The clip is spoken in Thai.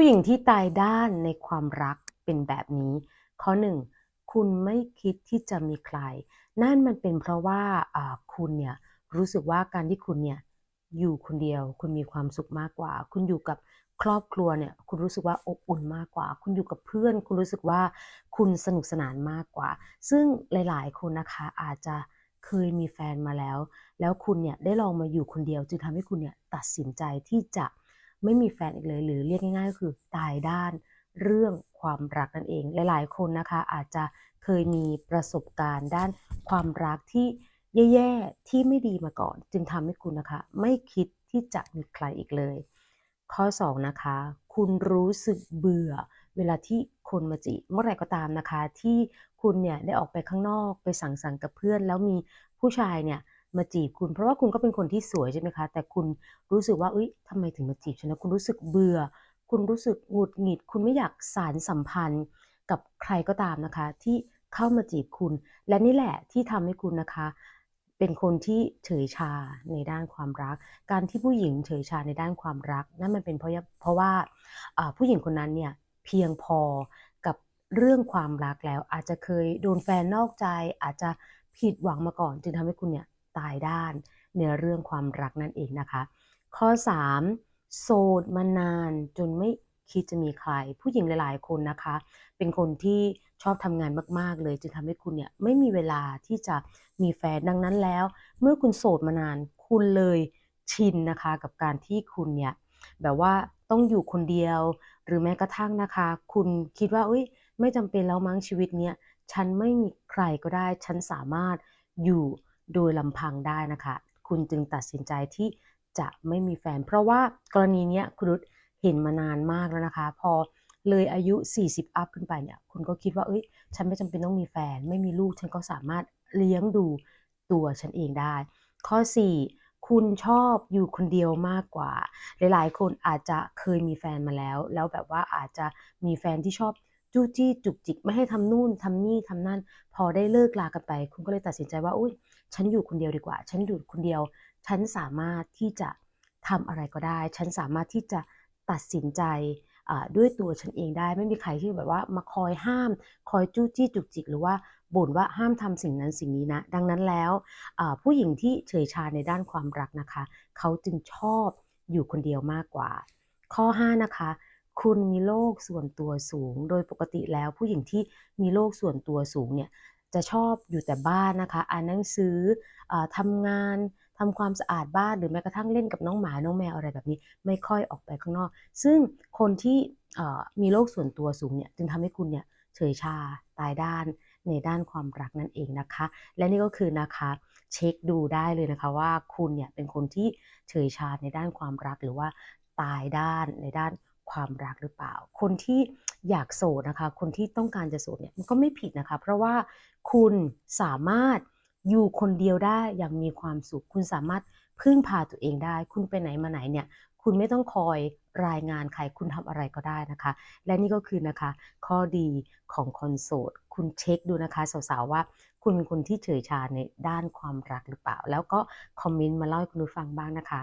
ผู้หญิงที่ตายด้านในความรักเป็นแบบนี้ ข้อหนึ่งคุณไม่คิดที่จะมีใคร นั่นมันเป็นเพราะว่าคุณเนี่ยรู้สึกว่าการที่คุณเนี่ยอยู่คนเดียว คุณมีความสุขมากกว่า คุณอยู่กับครอบครัวเนี่ยคุณรู้สึกว่าอบอุ่นมากกว่า คุณอยู่กับเพื่อน คุณรู้สึกว่าคุณสนุกสนานมากกว่า ซึ่งหลาย ๆ คนนะคะอาจจะเคยมีแฟนมาแล้ว แล้วคุณเนี่ยได้ลองมาอยู่คนเดียว จึงทำให้คุณเนี่ยตัดสินใจที่จะ ไม่มีแฟนอีกเลย หรือเรียกง่ายๆก็คือตายด้านเรื่องความรักนั่นเอง หลายๆ คนนะคะอาจจะเคยมีประสบการณ์ด้านความรักที่แย่ๆ ที่ไม่ดีมาก่อน จึงทำให้คุณนะคะ ไม่คิดที่จะมีใครอีกเลย ข้อ 2 นะคะ คุณรู้สึกเบื่อเวลาที่คนมาจีบเมื่อไหร่ก็ตามนะคะ ที่คุณเนี่ยได้ออกไปข้างนอกไปสังสรรค์กับเพื่อน แล้วมีผู้ชายเนี่ย มาจีบคุณ เพราะว่าคุณก็เป็นคนที่สวยใช่ไหมคะ แต่คุณรู้สึกว่าเอ้ยทำไมถึงมาจีบฉันนะคุณรู้สึกเบื่อ คุณรู้สึกหงุดหงิด คุณไม่อยากสารสัมพันธ์กับใครก็ตามนะคะ ที่เข้ามาจีบคุณ และนี่แหละที่ทำให้คุณนะคะ เป็นคนที่เฉยชาในด้านความรัก การที่ผู้หญิงเฉยชาในด้านความรักนั่นมันเป็นเพราะเพราะว่าผู้หญิงคนนั้นเนี่ยเพียงพอกับเรื่องความรักแล้ว อาจจะเคยโดนแฟนนอกใจอาจจะผิดหวังมาก่อน จึงทำให้คุณเนี่ย ตายด้านในเรื่องความรักนั่นเองนะคะ ข้อ 3 โสดมานานจนไม่คิดจะมีใคร ผู้หญิงหลาย ๆ คนนะคะ เป็นคนที่ชอบทำงานมาก ๆ เลย จึงทำให้คุณเนี่ยไม่มีเวลาที่จะมีแฟนดังนั้นแล้ว เมื่อคุณโสดมานานคุณเลยชินนะคะกับการที่คุณเนี่ยแบบว่าต้องอยู่คนเดียว หรือแม้กระทั่งนะคะ คุณคิดว่าเอ้ยไม่จำเป็นแล้วมั้งชีวิตเนี้ยฉันไม่มีใครก็ได้ ฉันสามารถอยู่ โดยลำพังได้นะคะ คุณจึงตัดสินใจที่จะไม่มีแฟน เพราะว่ากรณีนี้คุณรุตเห็นมานานมากแล้วนะคะ พอเลยอายุ 40 อัพขึ้นไปเนี่ยคุณก็คิดว่าเอ้ย ฉันไม่จำเป็นต้องมีแฟน ไม่มีลูกฉันก็สามารถเลี้ยงดูตัวฉันเองได้ ข้อ 4 คุณชอบอยู่คนเดียวมากกว่า หลายๆ คนอาจจะเคยมีแฟนมาแล้ว แล้วแบบว่าอาจจะมีแฟนที่ชอบจู้จี้จุกจิก ไม่ให้ทำนู่นทำนี่ทำนั่น พอได้เลิกลากันไป คุณก็เลยตัดสินใจว่าอุ้ย ฉันอยู่คนเดียวดีกว่า ฉันอยู่คนเดียว ฉันสามารถที่จะทำอะไรก็ได้ ฉันสามารถที่จะตัดสินใจด้วยตัวฉันเองได้ ไม่มีใครที่แบบว่ามาคอยห้าม คอยจู้จี้จุกจิก หรือว่าบ่นว่าห้ามทำสิ่งนั้นสิ่งนี้นะ ดังนั้นแล้วผู้หญิงที่เฉยชาในด้านความรักนะคะ เขาจึงชอบอยู่คนเดียวมากกว่า ข้อ 5 นะคะ คุณมีโลกส่วนตัวสูง โดยปกติแล้วผู้หญิงที่มีโลกส่วนตัวสูงเนี่ย จะชอบอยู่แต่บ้านนะคะ อ่านหนังสืออทำงานทำความสะอาดบ้านหรือแม้กระทั่งเล่นกับน้องหมาน้องแมวอะไรแบบนี้ ไม่ค่อยออกไปข้างนอก ซึ่งคนที่มีโลกส่วนตัวสูงเนี่ยจึงทำให้คุณเนี่ยเฉยชาตายด้านในด้านความรักนั่นเองนะคะ และนี่ก็คือนะคะเช็คดูได้เลยนะคะว่าคุณเนี่ยเป็นคนที่เฉยชาในด้านความรักหรือว่าตายด้านในด้าน ความรักหรือเปล่า คนที่อยากโสดนะคะ คนที่ต้องการจะโสดเนี่ยมันก็ไม่ผิดนะคะ เพราะว่าคุณสามารถอยู่คนเดียวได้อย่างมีความสุข คุณสามารถพึ่งพาตัวเองได้ คุณไปไหนมาไหนเนี่ย คุณไม่ต้องคอยรายงานใคร คุณทำอะไรก็ได้นะคะ และนี่ก็คือนะคะ ข้อดีของคนโสดคุณเช็คดูนะคะสาวๆว่า คุณเป็นคนที่เฉยชาในด้านความรักหรือเปล่า แล้วก็คอมเมนต์มาเล่าให้คุณฟังบ้างนะคะ